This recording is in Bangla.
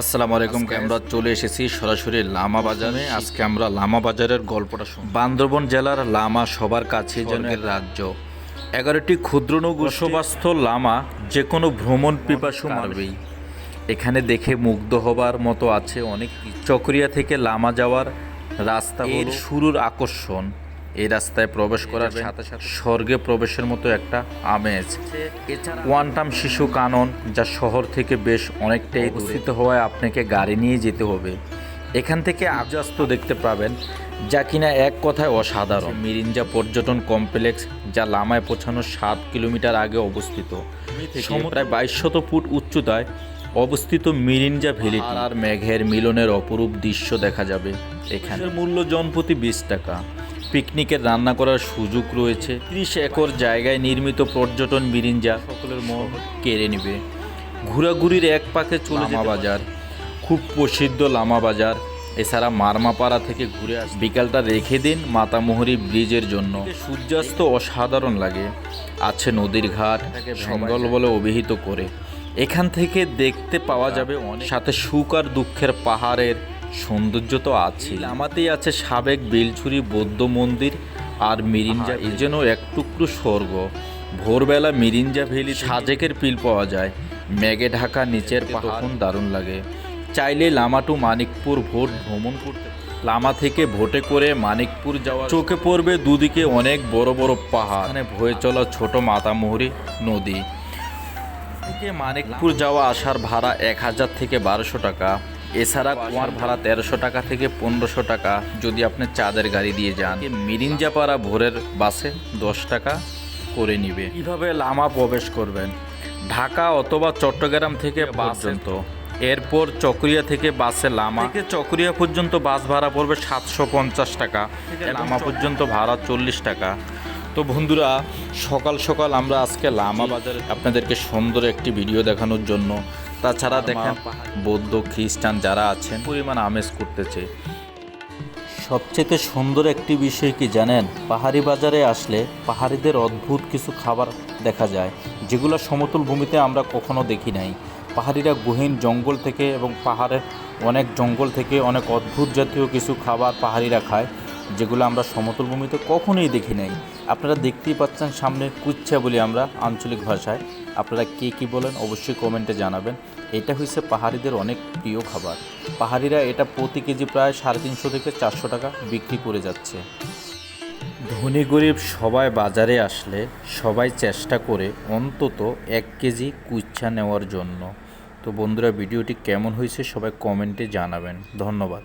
আসসালামু আলাইকুম আমরা চলে এসেছি সরাসরি লামা বাজারে। আজকে আমরা লামা বাজারের গল্পটা শুনব। বান্দরবন জেলার লামা সবার কাছে যেন এর রাজ্য। এগারোটি ক্ষুদ্র বসবাস্থ লামা যে কোনো ভ্রমণ পিপাসু মারবেই এখানে দেখে মুগ্ধ হবার মতো আছে অনেক। চকরিয়া থেকে লামা যাওয়ার রাস্তা এর শুরুর আকর্ষণ। এই রাস্তায় প্রবেশ করার সাথে সাথে স্বর্গে প্রবেশের মতো একটা আমেজ। কোয়ান্টাম শিশু কানন যা শহর থেকে বেশ অনেকটাই অবস্থিত হওয়ায় আপনাকে গাড়ি নিয়ে যেতে হবে। এখান থেকে আজাস্ত দেখতে পাবেন যা কিনা এক কথায় অসাধারণ। মিরিঞ্জা পর্যটন কমপ্লেক্স যা লামায় পৌঁছানোর সাত কিলোমিটার আগে অবস্থিত। প্রায় বাইশশত ফুট উচ্চতায় অবস্থিত মিরিঞ্জা ভ্যালি আর মেঘের মিলনের অপরূপ দৃশ্য দেখা যাবে। এখানে মূল্য জনপ্রতি বিশ টাকা? পিকনিকের রান্না করার সুযোগ রয়েছে। ত্রিশ একর জায়গায় নির্মিত পর্যটন মিরিঞ্জা সকলের মন কেড়ে নেবে। ঘোরাঘুরির এক পাকে চলে লামা বাজার। খুব প্রসিদ্ধ লামা বাজার। এছাড়া মারমাপাড়া থেকে ঘুরে আস বিকালটা রেখে দিন মাতামোহরি ব্রিজের জন্য। সূর্যাস্ত অসাধারণ লাগে। আছে নদীর ঘাট সঙ্গল বলে অভিহিত করে। এখান থেকে দেখতে পাওয়া যাবে অনেক। সাথে সুখ আর দুঃখের পাহাড়ের সৌন্দর্য তো আছে আমাতেই আছে সাবেক বেলছুরি বৌদ্ধ মন্দির আর মিরিঞ্জা। এ যেন এক টুকরো স্বর্গ। ভোরবেলা মিরিঞ্জা ভ্যালি সাজেকের পিল পাওয়া যায়। মেঘে ঢাকা নিচের তখন দারুণ। লাগে। চাইলে লামা টু মানিকপুর ভোট ভ্রমণ করতে লামা থেকে ভোটে করে মানিকপুর যাওয়া চোখে পড়বে দুদিকে অনেক বড় বড় পাহাড়। এখানে বয়ে চলা ছোট মাতামুহুরি নদী। থেকে মানিকপুর যাওয়া আসার ভাড়া এক হাজার থেকে বারোশো টাকা। এছাড়া কুয়ার ভাড়া তেরোশো টাকা থেকে পনেরোশো টাকা যদি আপনি চাঁদের গাড়ি দিয়ে যান। মিরিঞ্জাপাড়া ভোরের বাসে দশ টাকা করে নিবে। কীভাবে লামা প্রবেশ করবেন? ঢাকা অথবা চট্টগ্রাম থেকে বাস। পর্যন্ত। এরপর চকরিয়া থেকে বাসে লামা। থেকে চকরিয়া পর্যন্ত বাস ভাড়া পড়বে সাতশো পঞ্চাশ টাকা লামা পর্যন্ত ভাড়া চল্লিশ টাকা। তো বন্ধুরা সকাল সকাল আমরা আজকে লামা বাজারে আপনাদেরকে সুন্দর একটি ভিডিও দেখানোর জন্য তাছাড়া দেখেন বৌদ্ধ খ্রিস্টান যারা আছেন পরিমাণ আমেজ করতেছে। সবচেয়ে সুন্দর একটি বিষয় কি জানেন? পাহাড়ি বাজারে আসলে পাহাড়িদের অদ্ভুত কিছু খাবার দেখা যায় যেগুলো সমতল ভূমিতে আমরা কখনো দেখি নাই। পাহাড়িরা গহীন জঙ্গল থেকে এবং পাহাড়ের অনেক জঙ্গল থেকে অনেক অদ্ভুত জাতীয় কিছু খাবার পাহাড়িরা খায় যেগুলো আমরা সমতল ভূমিতে কখনোই দেখি নাই। আপনারা দেখতেই পাচ্ছেন সামনে কুচ্ছা বলি আমরা আঞ্চলিক ভাষায়। আপনারা কে কী বলেন অবশ্যই কমেন্টে জানাবেন। এটা হচ্ছে পাহাড়িদের অনেক প্রিয় খাবার। পাহাড়িরা এটা প্রতি কেজি প্রায় সাড়ে তিনশো থেকে চারশো টাকা বিক্রি করে যাচ্ছে। ধনী গরিব সবাই বাজারে আসলে সবাই চেষ্টা করে অন্তত এক কেজি কুচ্ছা নেওয়ার জন্য। তো বন্ধুরা, ভিডিওটি কেমন হয়েছে সবাই কমেন্টে জানাবেন। ধন্যবাদ।